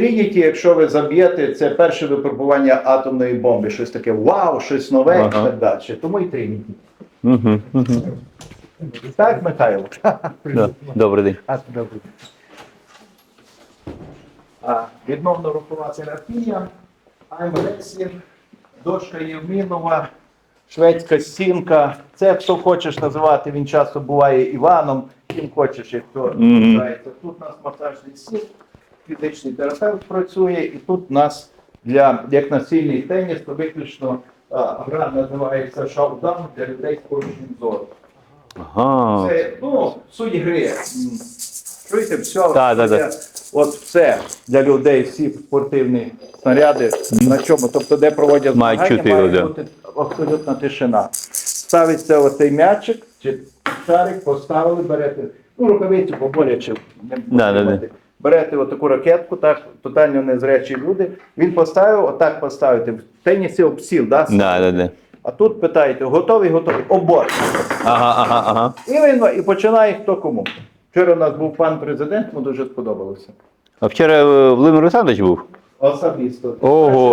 Трініті, якщо ви заб'єте, це перше випробування атомної бомби. Щось таке вау, щось нове і так далі. Тому і Трініті. Угу, угу. Так, Михайло? Да. Добрий день. А, добре. А, відновно рухова терапія, аймресінг, дошка Євмінова, шведська стінка. Це хто хочеш називати, він часто буває Іваном, ким хочеш, як хто Мгм. називається. Тут у нас масажний стіл, фізичний терапевт працює, і тут у нас для як настільний теніс, то виключно а, гра називається шоу-даун для людей з порушенням зору. Ага. Це, ну, суть гри. Чуєте, все, Так, так, так. от все для людей, всі спортивні снаряди, на чому, тобто де проводять Мають змагання, чути його, має да. бути абсолютна тишина. Ставиться оцей м'ячик, чи шарик, поставили, берете, ну, рукавицю поболяче, не Да, да, да. Берете отаку ракетку, так, тотально незрячі люди. Він поставив, отак поставити. В тенісі обсіл, да? Да, да, да. а тут питаєте, готовий, готовий, обор. Ага, ага, ага. І він і починає хто кому. Вчора у нас був пан президент, йому дуже сподобалося. А вчора е, Володимир Олександрович був? Особисто. Ого.